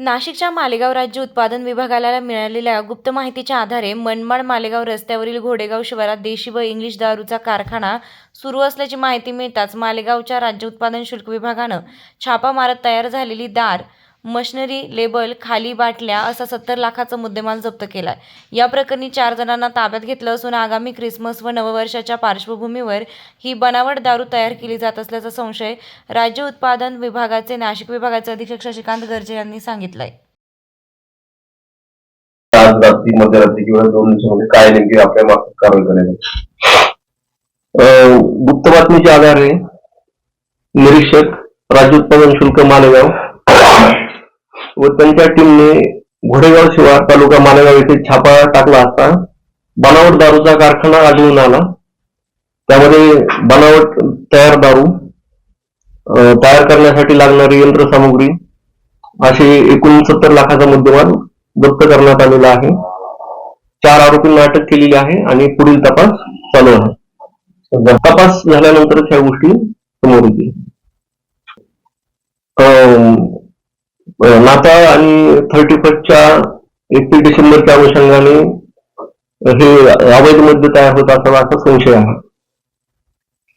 नाशिकच्या मालेगाव राज्य उत्पादन विभागाला मिळालेल्या गुप्त माहितीच्या आधारे मनमाड मालेगाव रस्त्यावरील घोडेगाव शिवारात देशी व इंग्लिश दारूचा कारखाना सुरू असल्याची माहिती मिळताच मालेगावच्या राज्य उत्पादन शुल्क विभागानं छापा मारत तयार झालेली दार मशनरी लेबल खाली बाटल्या असा सत्तर लाखाचा मुद्देमाल जप्त केलाय. या प्रकरणी चार जणांना ताब्यात घेतलं असून आगामी क्रिसमस व नववर्षाच्या पार्श्वभूमीवर ही बनावट दारू तयार केली जात असल्याचा संशय राज्य उत्पादन विभागाचे नाशिक विभागाचे अधीक्षक शशिकांत गर्जे यांनी सांगितलंय. आज रात्री मध्यरात्री किंवा दोन दिवसामध्ये काय नेमकी आपल्या मार्फत कारवाई करायची अं, गुप्त बातमीच्या आधारे निरीक्षक राज्य उत्पादन शुल्क मालेगाव व त्यांच्या टीमने घोडेगाव शिवार तालुका मालेगाव येथे छापा टाकला असता. बनावट दारूचा कारखाना आढळून आला. त्यामध्ये बनावट तयार दारू तयार करण्यासाठी लागणारी यंत्रसामुग्री असे एकूण सत्तर लाखाचा मुद्देमाल जप्त करण्यात आलेला आहे. चार आरोपींना अटक केलेली आहे आणि पुढील तपास चालू आहे. तपास झाल्यानंतरच ह्या गोष्टी समोर येतील. अं, नाताळ आणि थर्टी फर्स्टच्या एकतीस डिसेंबरच्या अनुषंगाने हे अवैध मद्य तयार होत असावा असा संशय आहे.